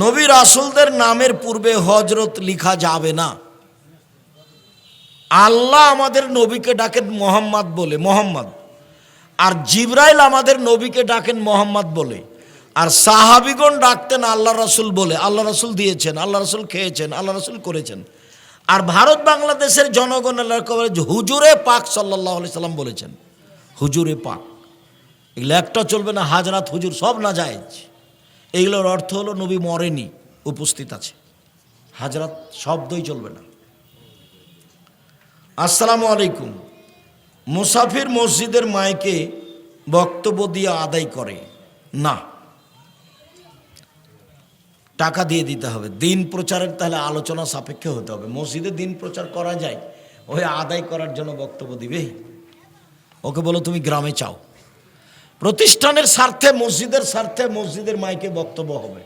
নবী রাসুলদের নামের পূর্বে হজরত লিখা যাবে না। আল্লাহ আমাদের নবীকে ডাকেন মোহাম্মদ বলে, মোহাম্মদ। আর জিব্রাইল আমাদের নবীকে ডাকেন মোহাম্মদ বলে। আর সাহাবিগণ ডাকতেন আল্লাহ রাসুল বলে, আল্লাহ রাসুল দিয়েছেন, আল্লাহ রাসুল খেয়েছেন, আল্লাহ রাসুল করেছেন। আর ভারত বাংলাদেশের জনগণ হুজুরে পাক সাল্লাহ আলি সাল্লাম বলেছেন, হুজুরে পাক। এগুলো একটা চলবে না, হাজরাত হুজুর সব না যায় এগুলোর অর্থ হলো নবী মরেনি, উপস্থিত আছে। হাজরাত শব্দই চলবে না। আসসালামু আলাইকুম। মুসাফির মসজিদের মাইকে বক্তব্য দিয়ে আদায় করে, না। টাকা দিয়ে দিতে হবে। দিন প্রচারের তাহলে আলোচনা সাপেক্ষে হতে হবে। মসজিদে দিন প্রচার করা যায়, ওই আদায় করার জন্য বক্তব্য দিবে। ওকে বলো, তুমি গ্রামে চাও। প্রতিষ্ঠানের স্বার্থে মসজিদের স্বার্থে মসজিদের মাইকে বক্তব্য হবে।